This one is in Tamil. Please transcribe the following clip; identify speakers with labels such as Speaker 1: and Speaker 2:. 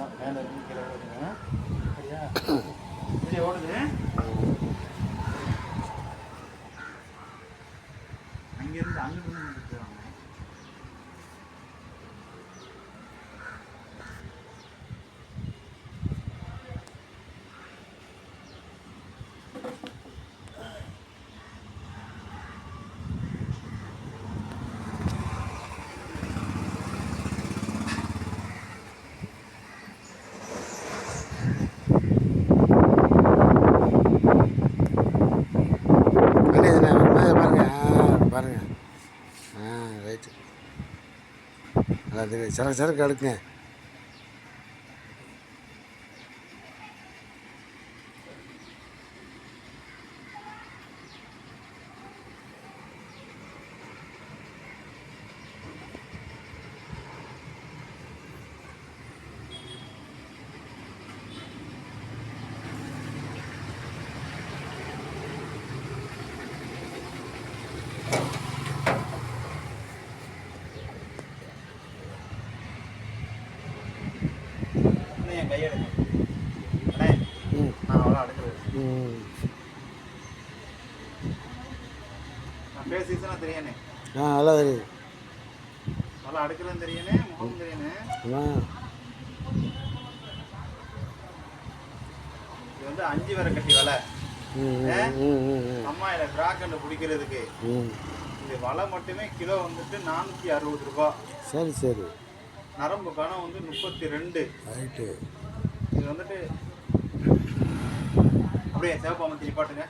Speaker 1: தான் மேலே இருந்து கீழே விழுதுங்க சரியா? சரி ஓடுது அங்கேருந்து அங்கிட்டு
Speaker 2: ஆ ரைட்டு நல்லா சரக்கு சரக்கு அடுக்குங்க.
Speaker 1: இன்னும் என்
Speaker 2: ம்.
Speaker 1: நான் அவ்வளோ அடுக்கிறது நான் பேசிச்சுன்னா தெரியணே
Speaker 2: ஆ நல்லா தெரியுது.
Speaker 1: நல்லா அடுக்கிறதும் தெரியணே முகம் தெரியணே இது வந்து அஞ்சு வரை கட்டி வலை. அம்மா இதை டிராக்கண்டை பிடிக்கிறதுக்கு. இது வலை மட்டுமே கிலோ வந்துட்டு நானூற்றி அறுபது ரூபா.
Speaker 2: சரி சரி.
Speaker 1: நரம்பு கணம் வந்து முப்பத்தி ரெண்டு
Speaker 2: ரைட்டு
Speaker 1: இது வந்துட்டு அப்படியே சேவப்பாம திருப்பாட்டுங்க